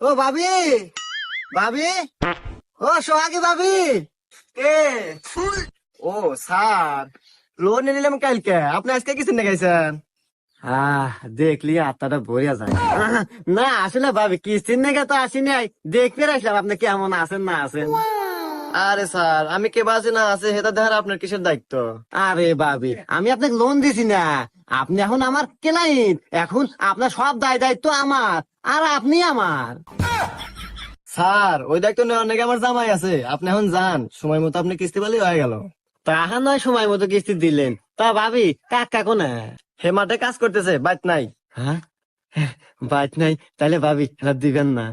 ও ভাবি ভাবি ও সোহাগী ভাবি কে? ও স্যার লোন নিলাম কালকে আপনি আজকে কিছু গেছেন আহ দেখলি আত্মাটা ভরিয়া যায়। না আসলে ভাবি কিস্তির নেগে তো আসি নাই। দেখতে আসলাম আপনি কেমন আছেন না আছেন? আরে স্যার আমি কে বাজে না আছে সেটা দেখার আপনার কিসের দায়িত্ব? আরে ভাবি আমি আপনাকে লোন দিছি না। আপনি এখন আমার ক্লায়েন্ট এখন আপনার সব দায় দায়িত্ব আমার আর আপনি আমার। স্যার ওই দায়িত্ব নেওয়ার নাকি আমার জামাই আছে। আপনি এখন যান সময় মতো আপনি কিস্তি পালি হয়ে গেল। তাহা নয় সময় মতো কিস্তি দিলেন। তা ভাবি কাক কাকো না হে মাঠে কাজ করতেছে বাইত নাই। হ্যাঁ? বাইত নাই। তাহলে ভাবি দিবেন না।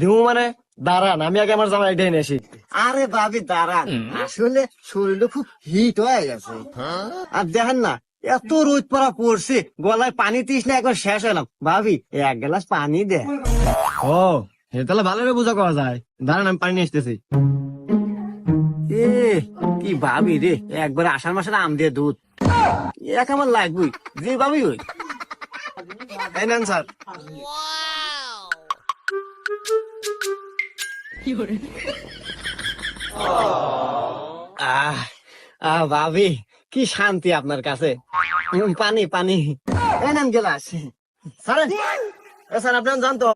দিমু মানে? দাঁড়ান আমি আগে আমার জামাই ডেনে আসি। আরে ভাবি দাঁড়ান। আসলে শরীরটা খুব হিট হয়ে গেছে। আর দেখেন না এত রোদ পড়া পড়ছে গলায় পানি তিস না একবার শেষ হলাম ভাবি এক গ্লাস পানি দে। ও তাহলে ভালো করে বোঝা করা যায়। দাঁড়ান আমি পানি নিয়ে আসতেছি। এ কি ভাবি রে একবার আষাঢ় মাসের আম দিয়ে দুধ। এক আমার লাগবই। যে ভাবি ওই। এই নেন স্যার। আহ আহ ভাবি কি শান্তি আপনার কাছে? পানি পানি। এই নেন গেলাস। স্যার স্যার আপনি জানতো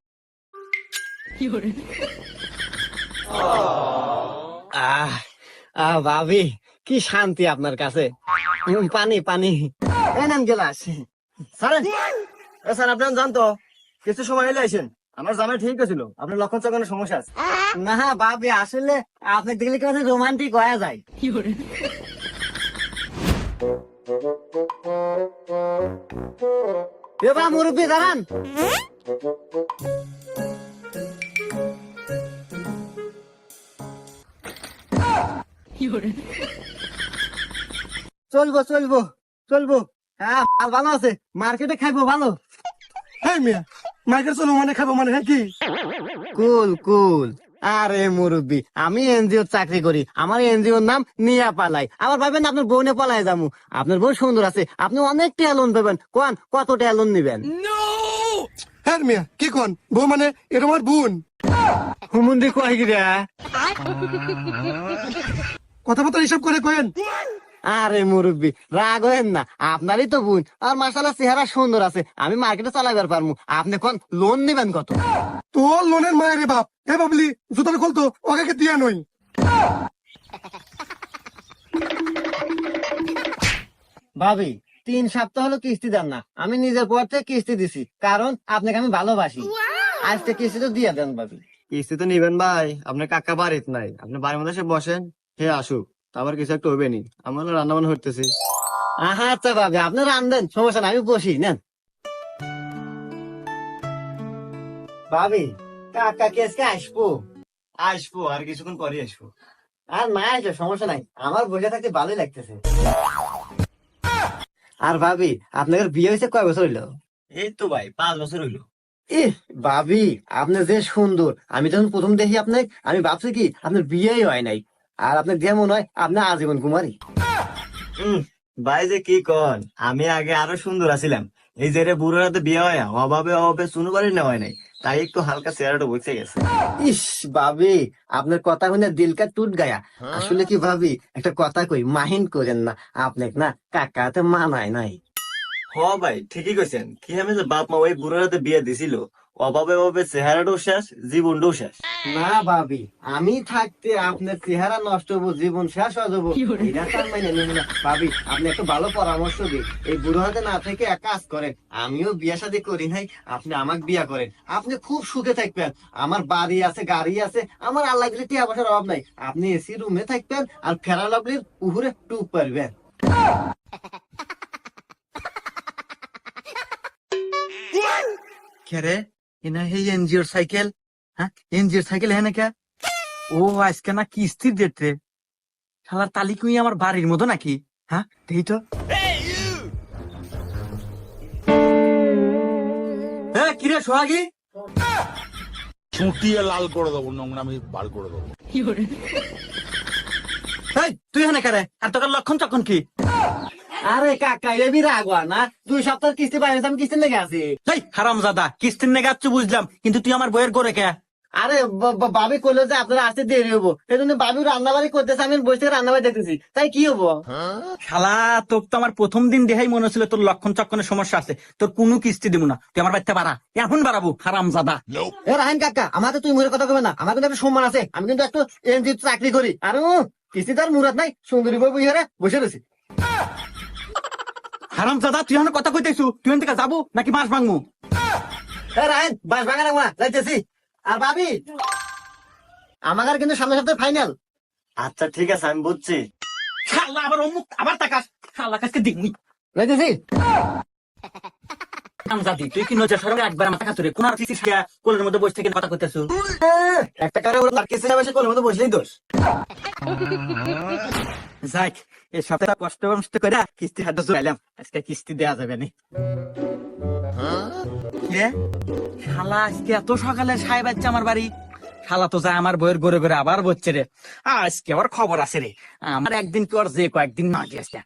আহ আহ ভাবি কি শান্তি আপনার কাছে? পানি পানি। এই নেন গেলাস। স্যার স্যার আপনি জানতো কিছু সময় এলে আইসেন। আমার জামাই ঠিক ছিল আপনার লক্ষণ চক্ষণের সমস্যা আছে। না ভাবি আসলে আপনি দেখলে কেমন রোমান্টিক হয়ে যায়। মুরব্বী দাঁড়ান। চলবো চলবো চলবো। হ্যাঁ ভালো আছে। মার্কেটে খাইবো ভালো। হ্যাঁ মিয়া। মাইকের চলো মানে খাব মানে হ্যাঁ কি? কুল কুল। আরে মুরব্বী আমি এনজিও চাকরি করি। আমার এনজিওর নাম নিয়া পালাই। আমার ভাবেন আপনার বোনে পালাই যাব। আপনার বোন সুন্দর আছে। আপনি অনেক টাকা লোন পাবেন। কোন কত টাকা লোন নিবেন হ্যাঁ মিয়া কি কন? বউ মানে এটা আমার বোন। হুমুন্দি কয় গিরা কথাবার্তা হিসাব করে কেন আরে মুরব্বী রাগ হয়েন না আপনারই তো বোন। আর মাসালা চেহারা সুন্দর আছে আমি মার্কেটে চালাইবার পারব আপনি কোন লোন নিবেন কত? তোর লোনের মায়ের বাপ। এ বাবলি জুতার খোলতো ওকে দিয়া নই। ভাবি তিন সপ্তাহ হলো কিস্তি দেন না। আমি নিজের পর থেকে কিস্তি দিছি কারণ আপনাকে আমি ভালোবাসি। আজকে কিস্তি তো দিয়ে দেন ভাবি। কিস্তি তো নিবেন ভাই আপনার কাকা বাড়িতে নাই। আপনি বাড়ির মধ্যে এসে বসেন হে আসুক। তারপর কিছু একটা হবে নি। আমার রান্না বান্না হইতেছে আহা আচ্ছা ভাবি আপনি রান্ধেন সমস্যা নাই আমি বসি নেন। ভাবি কাকা কে আজকে আসব? আসব আর কিছুক্ষণ পরে আসব। আর না আসলে সমস্যা নাই আমার বসে থাকতে ভালোই লাগতেছে। আর ভাবি আপনাদের বিয়ে হয়েছে কয় বছর হইল? এই তো ভাই পাঁচ বছর হইল। এ ভাবি আপনি যে সুন্দর আমি যখন প্রথম দেখি আপনাকে আমি ভাবছি কি আপনার বিয়েই হয় নাই। আর আপনার দিয়ে মনে হয় আপনার আজীবন কুমারী। ভাই যে কি কন আমি আগে আরও সুন্দর আছিলাম। এই যে বুড়োর হাতে বিয়ে হয় অভাবে অভাবে শুনু নেওয়া হয় নাই তাই একটু হালকা চেহারাটা বসে গেছে। ইস ভাবি আপনার কথা শুনে দিলকা টুট গায়া। আসলে কি ভাবি একটা কথা কই মাহিন করেন না আপনি না কাকাতে মানায় নাই। হ ভাই ঠিকই কইছেন। কি আমি যে বাপ মা ওই বুড়োর হাতে বিয়ে দিছিল অভাবে অভাবে চেহারাটাও শেষ জীবনটাও শেষ। না ভাবি আমি থাকতে আপনার চেহারা নষ্ট হব জীবন শেষ হয়ে যাব। এটা তার মানে নেব না ভাবি আপনি একটু ভালো পরামর্শ দিন। এই বুড়ো হাতে না থেকে এক কাজ করেন আমিও বিয়া শাদী করি নাই আপনি আমাকে বিয়া করেন। আপনি খুব সুখে থাকবেন আমার বাড়ি আছে গাড়ি আছে আমার আল্লাহ দিলে টিয়া পয়সার অভাব নাই। আপনি এসি রুমে থাকবেন আর ফেরা লাভলির উপরে টুপ পারবেন। কে রে? এনা হে এনজিওর সাইকেল হ্যাঁ এনজিওর সাইকেল হ্যাঁ কে ও আজকে না কিস্তির ডেট রে শালার তালিকুই আমার বাড়ির মতো নাকি হ্যাঁ তো হ্যাঁ কিরে সোহাগী চুটিয়ে লাল করে দেবো নোংরামি বার করে দেবো এই তুই এখানে কে রে আর তোর লক্ষণ চক্ষণ কি আরে কাকা এবি না? দুই সপ্তাহ কিস্তি পাই আমি কিস্তি লেগে আছি। এই হারাম জাদা কিস্তির নেগে আচ্ছু বুঝলাম কিন্তু তুই আমার বইয়ের করে কে? আরে বা- বা- কইলো যে আপনারা আসতে দেরি হব এই জন্য ভাবি রান্না বাড়ি করতেছে আমি বসে থেকে রান্না বাড়ি দেখতেছি। তাই কি হব শালা তোর তো আমার প্রথম দিন দেখাই মনে হচ্ছিল তোর লক্ষণ চক্ষণের সমস্যা আছে। তোর কোনো কিস্তি দিব না। তুই আমার বাড়িতে বাড়া। এখন বাড়াবো হারাম জাদা এ রাহেন কাকা আমাকে তুই মুখের কথা কবে না। আমার কিন্তু একটা সম্মান আছে। আমি কিন্তু একটু এনজি চাকরি করি। আর কিস্তি তার মুরাদ নাই। সুন্দরী বই বইহারে বসে রয়েছি। হারাম জাদা তুই এখন কথা কইতেছু তুই এখান থেকে যাব নাকি মাছ ভাঙবো এ রাহেন বাস ভাঙা না যাইতেছি। আর ভাবি আমার কিন্তু সামনে সপ্তাহে ফাইনাল আচ্ছা ঠিক আছে আমি বুঝছি। শালা আবার অমুক আবার তাকাস। শালা কাছকে দিকনি যাইতেছি। জাদি তুই কি নজর সরমে একবার আমার টাকা তোরে কোন আর কিছু কোলের মধ্যে বসে থেকে কথা কইতেছু? একটা কারণে ওরা কিস্তি না বসে কোলের মতো বসলেই দোষ। যাক, এই সপ্তাহে কষ্ট কষ্ট করে কিস্তি হাতে জোরাইলাম আজকে কিস্তি দেওয়া যাবে না। শালা, আজকে এত সকালে সাহেব বাচ্চা আমার বাড়ি। শালা তো যায় আমার বইয়ের গড়ে গড়ে আবার বলছে রে। আজকে আবার খবর আছে রে। আমার একদিন পর যে কয়েকদিন না গিয়েছে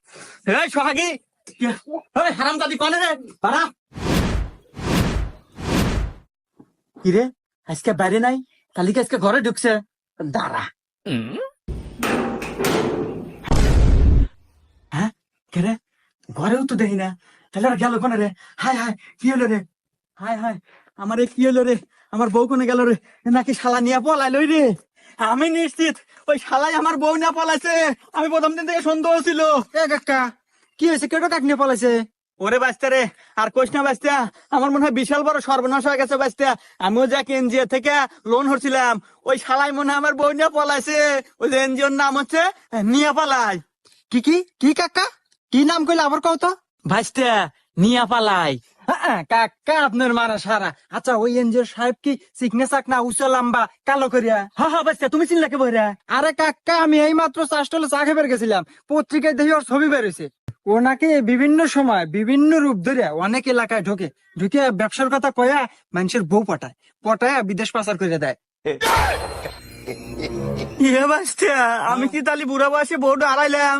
এই সোহাগী! এই হারাম দাদি কনে রে? পারা কি রে? আজকে বাইরে নাই? কালিকে আজকে ঘরে ঢুকছে। দাঁড়া। হ্যাঁ কে রে? ঘরেও তো দেখি না। তাহলে আর গেল কোনে রে? হাই হাই কি হলো রে? হাই হাই আমার কি হলো রে? আমার বউ কোনে গেল রে? নাকি শালা নিয়ে পলাইলই রে? আমি নিশ্চিত ওই শালাই আমার বউ নিয়ে পলাইছে। আমি প্রথম দিন থেকে সন্দেহ ছিল। এ কাকা কি হয়েছে? কেটো কাক নিয়ে পলাইছে? ওরে বাঁচতে রে আর কোশ না বাঁচতে আমার মনে হয় বিশাল বড় সর্বনাশ হয়ে গেছে বাঁচতে আমিও যাক এনজিও থেকে লোন হচ্ছিলাম ওই শালাই মনে হয় আমার বউ নিয়ে পলাইছে। ওই যে এনজিওর নাম হচ্ছে নিয়ে পালাই। কি কি কি কাকা? কি নাম কইলে আবার কও তো? ভাইস্তে নিয়া পালাই। কাকা আপনার মারা সারা। আচ্ছা ওই এনজিও সাহেব কি সিগনেচার না উঁচু লম্বা কালো করিয়া? হা হা ভাইস্তে তুমি চিনলে কে বইরা? আরে কাকা আমি এই মাত্র চাষটলে চা খেয়ে বের গেছিলাম। পত্রিকায় দেখি ওর ছবি বেরোছে ও নাকি বিভিন্ন সময় বিভিন্ন রূপ ধরে অনেক এলাকায় ঢোকে। ঢুকে ব্যবসার কথা কয়া মানুষের বউ পটায়। পটায় বিদেশ পাচার করে দেয়। ইয়ে ভাইস্তে আমি কি তালি বুড়া বয়সে বউটা হারাইলাম?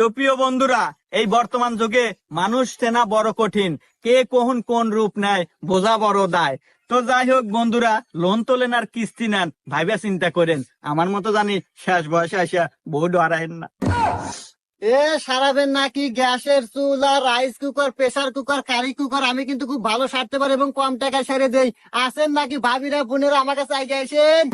তো প্রিয় বন্ধুরা, এই বর্তমান যুগে মানুষ চেনা বড় কঠিন। কে কখন কোন রূপ নেয় বোঝা বড় দায়। তো যাই হোক বন্ধুরা, লোন তোলেন আর কিস্তি নেন, ভাইবা চিন্তা করেন। আমার মতো জানি শেষ বয়সে আসিয়া বউ ডরাহেন না। এ সারাবেন নাকি গ্যাসের চুলা rice cooker, pressure cooker, curry cooker, আমি কিন্তু খুব ভালো সারতে পারি এবং কম টাকায় সেরে দেই। আসেন নাকি ভাবিরা, বোনেরা, আমার কাছে আগে আসেন।